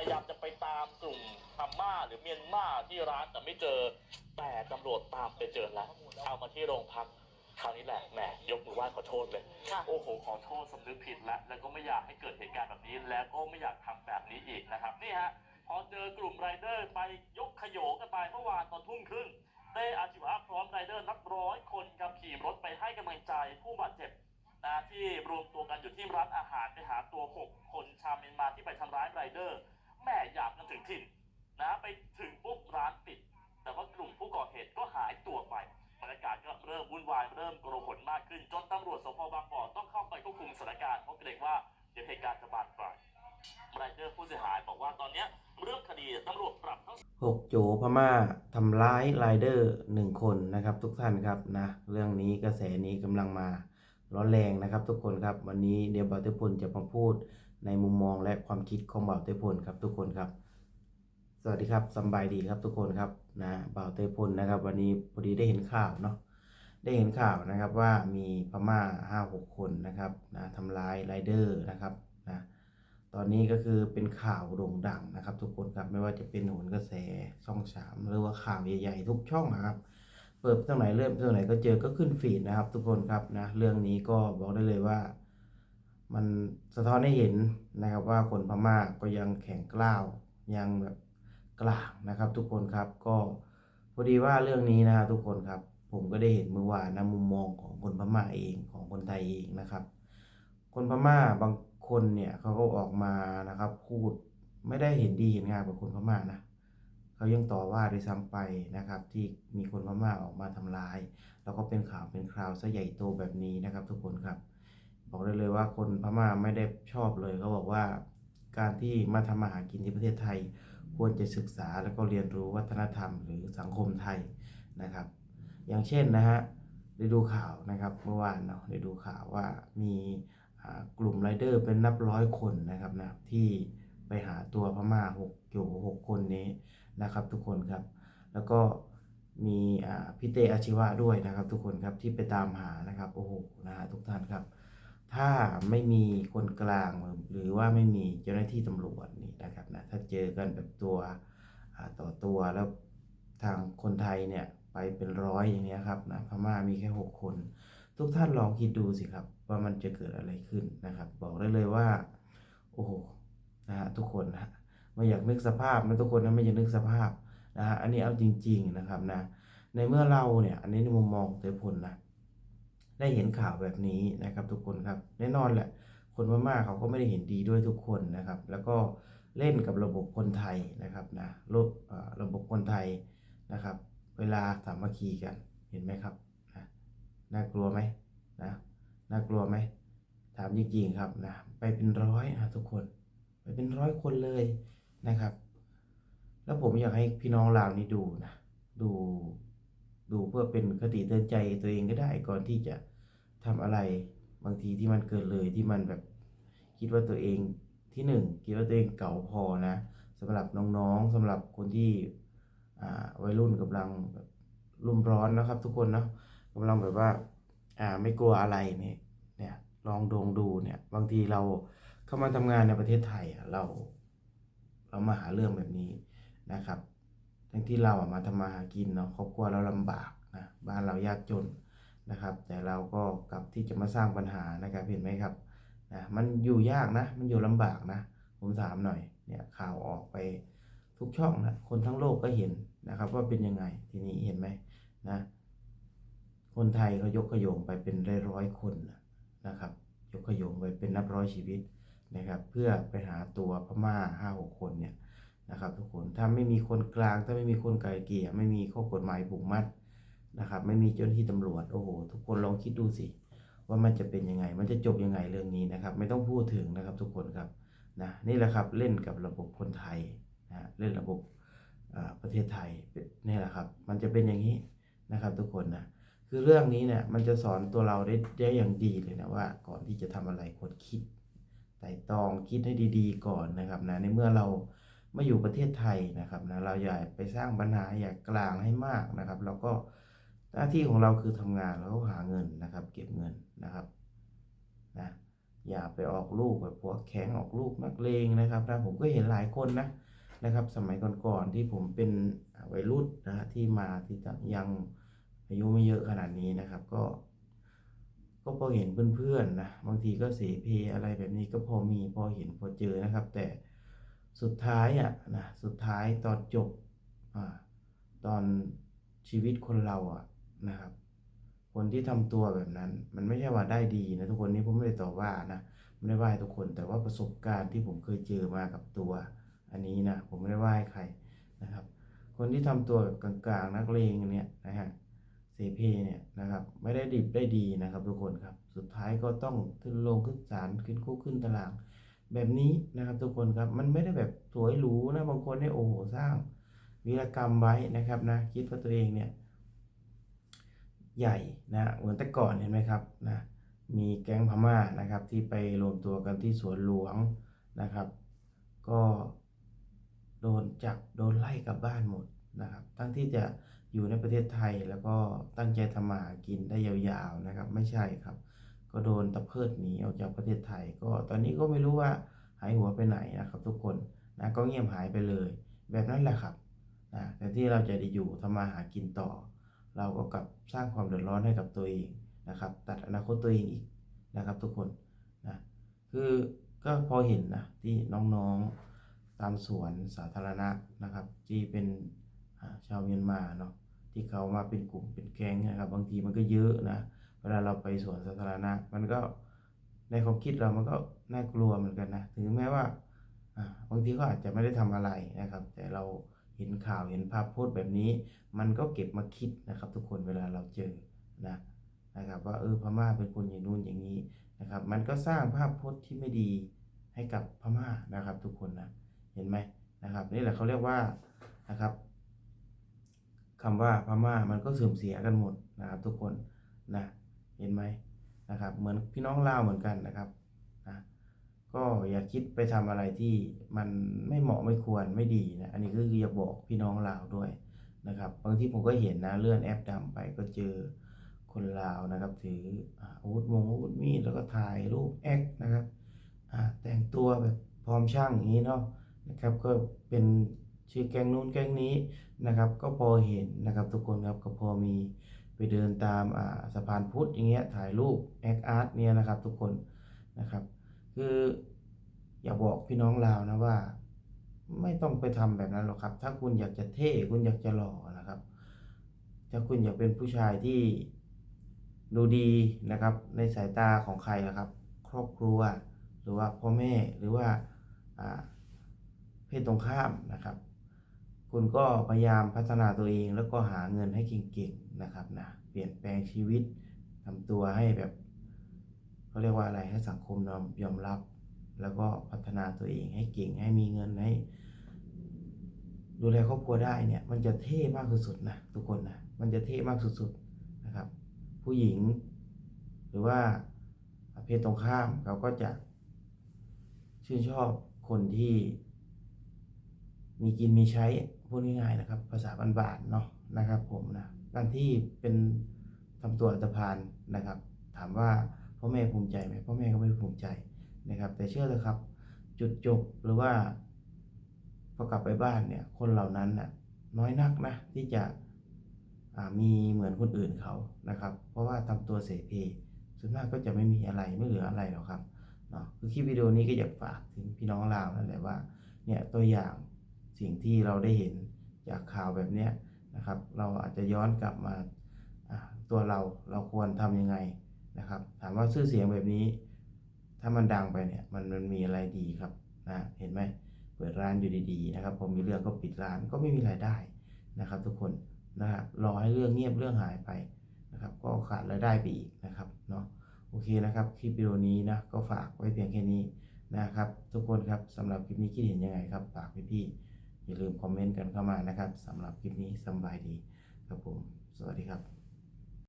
ยายามจะไปตามกลุ่มพม่าหรือเมียนมาที่ร้านแต่ไม่เจอ แต่ตำรวจตามไปเจอแล้วเอามาที่โรงพักคราวนี้แหละแหมยกมือไหว้ขอโทษเลยค่ะโอ้โหขอโทษสำนึกผิดแล้ว แล้วก็ไม่อยากให้เกิดเหตุการณ์แบบนี้ แล้วก็ไม่อยากทำแบบนี้อีกนะครับ นี่ฮะ พอเจอกลุ่มไรเดอร์ไปยกขยโยงกันไปเมื่อวานตอนทุ่มครึ่งเต้อาชีวะพร้อมไรเดอร์นับร้อยคนกับขี่รถไปให้กำลังใจผู้บาดเจ็บนะที่รวมตัวกันอยู่ที่ร้านอาหารไปหาตัว 6 คนชาวเมียนมาที่ไปทำร้ายไรเดอร์ แม่หยาบกันถึงถิ่นนะไปถึงปุ๊บร้านปิด แต่ว่ากลุ่มผู้ก่อเหตุก็หายตัวไปบรรยากาศก็เริ่มวุ่นวายเริ่มโกลาหลมากขึ้น จนตำรวจสพบางบ่อต้องเข้าไปควบคุมสถานการณ์เพราะเกรงว่าเดี๋ยวเหตุการณ์จะบานปลายไรเดอร์ผู้เสียหายบอกว่าตอนนี้เรื่องคดีตำรวจปรับทั้งหกโจพม่าทำร้ายไรเดอร์หนึ่งคนนะครับ ทุกท่านครับนะเรื่องนี้กระแสนี้กำลังมาร้อนแรงนะครับ ทุกคนครับ วันนี้เดี๋ยวบ่าวเตพลจะมาพูด ในมุมมองและความคิดของบ่าวเตพลครับทุกคนครับ สวัสดีครับสบายดีครับทุกคนครับนะบ่าวเตพลนะครับ วันนี้พอดีได้เห็นข่าวเนาะได้เห็นข่าวนะครับว่ามีพม่าห้าหกคนนะครับนะทำร้ายไรเดอร์นะครับนะตอนนี้ก็คือเป็นข่าวโด่งดังนะครับ ทุกคนครับไม่ว่าจะเป็นโหนกระแสช่องสามหรือว่าข่าวใหญ่ๆทุกช่องนะครับ เปิดตรงไหนเริ่มตรงไหนก็เจอก็ขึ้นฟีดนะครับ ทุกคนครับนะเรื่องนี้ก็บอกได้เลยว่า มันสะท้อนให้เห็นนะครับว่าคนพม่าก็ยังแข็งกล้าวยังแบบกล้านะครับ ทุกคนครับก็พอดีว่าเรื่องนี้นะครับทุกคนครับ ผมก็ได้เห็นเมื่อวานนะมุมมองของคนพม่าเองของคนไทยเองนะครับ คนพม่าบางคนเนี่ยเขาก็ออกมานะครับพูดไม่ได้เห็นดีเห็นงามกับคนพม่านะเขายังต่อว่าด้วยซ้ำไปนะครับ ที่มีคนพม่าออกมาทำร้าย แล้วก็เป็นข่าวเป็นคราวซะใหญ่โตแบบนี้นะครับ ทุกคนครับ บอกได้เลยว่าคนพม่าไม่ได้ชอบเลยเขาบอกว่า การที่มาทำมาหากินที่ประเทศไทย ควรจะศึกษาแล้วก็เรียนรู้วัฒนธรรมหรือสังคมไทยนะครับ อย่างเช่นนะฮะได้ดูข่าวนะครับเมื่อวานเนาะได้ดูข่าวว่ามีกลุ่มไรเดอร์เป็นนับร้อยคนนะครับนะที่ไปหาตัวพม่าหกอยู่หกคนนี้นะครับ ทุกคนครับ แล้วก็มีพี่เตอาชีวะด้วยนะครับ ทุกคนครับที่ไปตามหานะครับโอ้โหนะฮะทุกท่านครับ ถ้าไม่มีคนกลางหรือว่าไม่มีเจ้าหน้าที่ตำรวจนี่นะครับนะถ้าเจอกันแบบตัวอ่าต่อตัวแล้วทางคนไทยเนี่ยไปเป็นร้อยอย่างนี้ครับนะพม่ามีแค่6คน ทุกท่านลองคิดดูสิครับ ว่ามันจะเกิดอะไรขึ้นนะครับ บอกได้เลยว่า โอ้โหนะฮะทุกคนนะไม่อยากนึกสภาพนะทุกคนนะไม่อยากนึกสภาพนะฮะอันนี้เอาจริง ๆนะครับนะในเมื่อเราเนี่ยอันนี้ในมุมมองของเตยพลนะ ได้เห็นข่าวแบบนี้นะครับ ทุกคนครับแน่นอนแหละ คนพม่าเขาก็ไม่ได้เห็นดีด้วยทุกคนนะครับ แล้วก็เล่นกับระบบคนไทยนะครับนะระบบเอ่อระบบคนไทยนะครับ เวลาสามัคคีกันเห็นไหมครับนะน่ากลัวไหมนะน่ากลัวไหมถามจริงๆครับนะไปเป็นร้อยนะทุกคน ไปเป็นร้อยคนเลยนะครับ แล้วผมอยากให้พี่น้องลาวนี้ดูนะดูดูเพื่อเป็นคติเตือนใจตัวเองก็ได้ก่อนที่จะ ทำอะไรบางทีที่มันเกินเลยที่มันแบบคิดว่าตัวเองที่หนึ่งคิดว่าตัวเองเก่าพอนะสำหรับน้องๆสำหรับคนที่อ่าวัยรุ่นกำลังแบบรุ่มร้อนนะครับ ทุกคนเนาะกำลังแบบว่าอ่าไม่กลัวอะไรเนี่ยเนี่ยลองดวงดูเนี่ยบางทีเราเข้ามาทำงานในประเทศไทยเราเรามาหาเรื่องแบบนี้นะครับทั้งที่เราอะมาทำมาหากินเนาะครอบครัวเราลำบากนะบ้านเรายากจน นะครับ แต่เราก็กลับที่จะมาสร้างปัญหานะครับเห็นไหมครับนะมันอยู่ยากนะ มันอยู่ลำบากนะ ผมถามหน่อยเนี่ยข่าวออกไปทุกช่องนะคนทั้งโลกก็เห็นนะครับ ว่าเป็นยังไงทีนี้เห็นไหมนะคนไทยเขายกขยงไปเป็นร้อยร้อยคนนะนะครับ ยกขยงไปเป็นนับร้อยชีวิตนะครับ เพื่อไปหาตัวพม่าห้าหกคนเนี่ยนะครับทุกคนถ้าไม่มีคนกลางถ้าไม่มีคนไกลเกลี่ยไม่มีข้อกฎหมายผูกมัด นะครับ ไม่มีเจ้าหน้าที่ตำรวจ โอ้โห ทุกคนลองคิดดูสิ ว่ามันจะเป็นยังไง มันจะจบยังไงเรื่องนี้นะครับ ไม่ต้องพูดถึงนะครับทุกคนครับนะนี่แหละครับเล่นกับระบบคนไทยนะเล่นระบบอ่าประเทศไทยนี่แหละครับ มันจะเป็นอย่างนี้นะครับทุกคนนะคือเรื่องนี้เนี่ยมันจะสอนตัวเราได้ได้อย่างดีเลยนะว่า ก่อนที่จะทำอะไรควรคิดไตร่ตรองคิดให้ดีๆ ก่อนนะครับนะในเมื่อเรามาอยู่ประเทศไทยนะครับนะเราอย่าไปสร้างปัญหาอย่ากลางให้มากนะครับแล้วก็ หน้าที่ของเราคือทำงานแล้วก็หาเงินนะครับ เก็บเงินนะครับนะอย่าไปออกลูกแบบพวกแข็งออกลูกนักเลงนะครับนะผมก็เห็นหลายคนนะนะครับ สมัยก่อนๆที่ผมเป็นวัยรุ่นนะฮะที่มาที่ยังอายุไม่เยอะขนาดนี้นะครับก็ ก็พอเห็นเพื่อนๆนะบางทีก็เสเพอะไรแบบนี้ก็พอมีพอเห็นพอเจอนะครับ แต่สุดท้ายอะนะสุดท้ายตอนจบอ่าตอนชีวิตคนเราอะ นะครับ คนที่ทำตัวแบบนั้น มันไม่ใช่ว่าได้ดีนะทุกคนนี่ผมไม่ได้ต่อว่านะไม่ได้ว่าให้ทุกคนแต่ว่าประสบการณ์ที่ผมเคยเจอมากับตัว อันนี้นะผมไม่ได้ว่าให้ใครนะครับ คนที่ทำตัวแบบกลางๆ นักเลงเนี่ยนะฮะเสเพเนี่ยนะครับ ไม่ได้ดิบได้ดีนะครับทุกคนครับ สุดท้ายก็ต้องขึ้นลงขึ้นศาลขึ้นคุกขึ้นตาราง แบบนี้นะครับทุกคนครับมันไม่ได้แบบสวยหรูนะบางคนเนี่ยโอ้โหสร้างวีรกรรมไว้นะครับนะคิดว่าตัวเองเนี่ย ใหญ่นะเหมือนแต่ก่อนเห็นไหมครับนะมีแก๊งพม่านะครับที่ไปรวมตัวกันที่สวนหลวงนะครับ ก็โดนจับโดนไล่กลับบ้านหมดนะครับ ทั้งที่จะอยู่ในประเทศไทยแล้วก็ตั้งใจทำมาหากินได้ยาวๆนะครับ ไม่ใช่ครับ ก็โดนตะเพิดหนีออกจากประเทศไทย ก็ตอนนี้ก็ไม่รู้ว่าหายหัวไปไหนนะครับทุกคนนะก็เงียบหายไปเลย แบบนั้นแหละครับนะแต่ที่เราจะได้อยู่ทำมาหากินต่อ เราก็กลับสร้างความเดือดร้อนให้กับตัวเองนะครับ ตัดอนาคตตัวเองอีกนะครับ ทุกคนนะคือก็พอเห็นนะที่น้องๆตามสวนสาธารณะนะครับ ที่เป็นชาวเมียนมาเนาะที่เขามาเป็นกลุ่มเป็นแก๊งนะครับ บางทีมันก็เยอะนะเวลาเราไปสวนสาธารณะ มันก็ในความคิดเรามันก็น่ากลัวเหมือนกันนะถึงแม้ว่าอ่าบางทีก็อาจจะไม่ได้ทำอะไรนะครับ แต่เรา เห็นข่าวเห็นภาพโพสต์แบบนี้ มันก็เก็บมาคิดนะครับ ทุกคนเวลาเราเจอนะนะครับว่าเออพม่าเป็นคนอย่างนู้นอย่างนี้นะครับ มันก็สร้างภาพพจน์ที่ไม่ดีให้กับพม่านะครับ ทุกคนนะเห็นไหมนะครับนี่แหละเขาเรียกว่านะครับคำว่าพม่ามันก็เสื่อมเสียกันหมดนะครับ ทุกคนนะเห็นไหมนะครับ เหมือนพี่น้องลาวเหมือนกันนะครับ ก็อย่าคิดไปทำอะไรที่มันไม่เหมาะไม่ควรไม่ดีนะ อันนี้ก็คืออย่าบอกพี่น้องลาวด้วยนะครับบางที่ผมก็เห็นนะเลื่อนแอปดำไปก็เจอคนลาวนะครับถืออาวุธมงอาวุธมีดแล้วก็ถ่ายรูปแอคนะครับแต่งตัวแบบพร้อมช่างอย่างนี้เนาะนะครับก็เป็นชื่อแก๊งนู้นแก๊งนี้นะครับ ก็พอเห็นนะครับทุกคนครับก็พอมีไปเดินตามสะพานพุทธอย่างเงี้ยถ่ายรูปแอคอาร์ตเนี่ยนะครับทุกคนนะครับ คืออยากบอกพี่น้องลาวนะว่า ไม่ต้องไปทำแบบนั้นหรอกครับ ถ้าคุณอยากจะเท่คุณอยากจะหล่อนะครับ ถ้าคุณอยากเป็นผู้ชายที่ดูดีนะครับ ในสายตาของใครนะครับ ครอบครัว หรือว่าพ่อแม่หรือว่าอ่าเพศตรงข้ามนะครับ คุณก็พยายามพัฒนาตัวเองแล้วก็หาเงินให้เก่งๆนะครับนะเปลี่ยนแปลงชีวิตทำตัวให้แบบ เขาเรียกว่าอะไรให้สังคมยอมรับ แล้วก็พัฒนาตัวเองให้เก่งให้มีเงินให้ ดูแลครอบครัวได้เนี่ย มันจะเท่มากสุดๆนะทุกคนนะมันจะเท่มากสุดๆนะครับ ผู้หญิง หรือว่าเพศตรงข้ามเขาก็จะ ชื่นชอบคนที่ มีกินมีใช้พูดง่ายๆนะครับ ภาษาบ้านๆเนาะนะครับ ผมนะการที่เป็นทำตัวอัตภานนะครับ ถามว่า พ่อแม่ภูมิใจไหมพ่อแม่ก็ไม่ภูมิใจนะครับ แต่เชื่อเถอะครับ จุดจบหรือว่าพอกลับไปบ้านเนี่ยคนเหล่านั้นน่ะน้อยนักนะที่จะมีเหมือนคนอื่นเขานะครับ เพราะว่าทำตัวเสเพส่วนมากก็จะไม่มีอะไรไม่เหลืออะไรหรอกครับเนาะคือคลิปวิดีโอนี้ก็อยากฝากถึงพี่น้องลาวนั่นแหละว่าเนี่ยตัวอย่างสิ่งที่เราได้เห็นจากข่าวแบบเนี้ยนะครับ เราอาจจะย้อนกลับมาอ่าตัวเราเราควรทำยังไง นะครับ ถามว่าชื่อเสียงแบบนี้ ถ้ามันดังไปเนี่ยมันมันมีอะไรดีครับนะเห็นไหมเปิดร้านอยู่ดีๆนะครับผมมีเรื่องก็ปิดร้านก็ไม่มีรายได้นะครับ ทุกคนนะครับรอให้เรื่องเงียบเรื่องหายไปนะครับ ก็ขาดรายได้ไปอีกนะครับเนาะโอเคนะครับคลิปวิดีโอนี้นะก็ฝากไว้เพียงแค่นี้นะครับ ทุกคนครับสำหรับคลิปนี้คิดเห็นยังไงครับฝากพี่ๆอย่าลืมคอมเมนต์กันเข้ามานะครับสำหรับคลิปนี้สบายดีครับผม สวัสดีครับ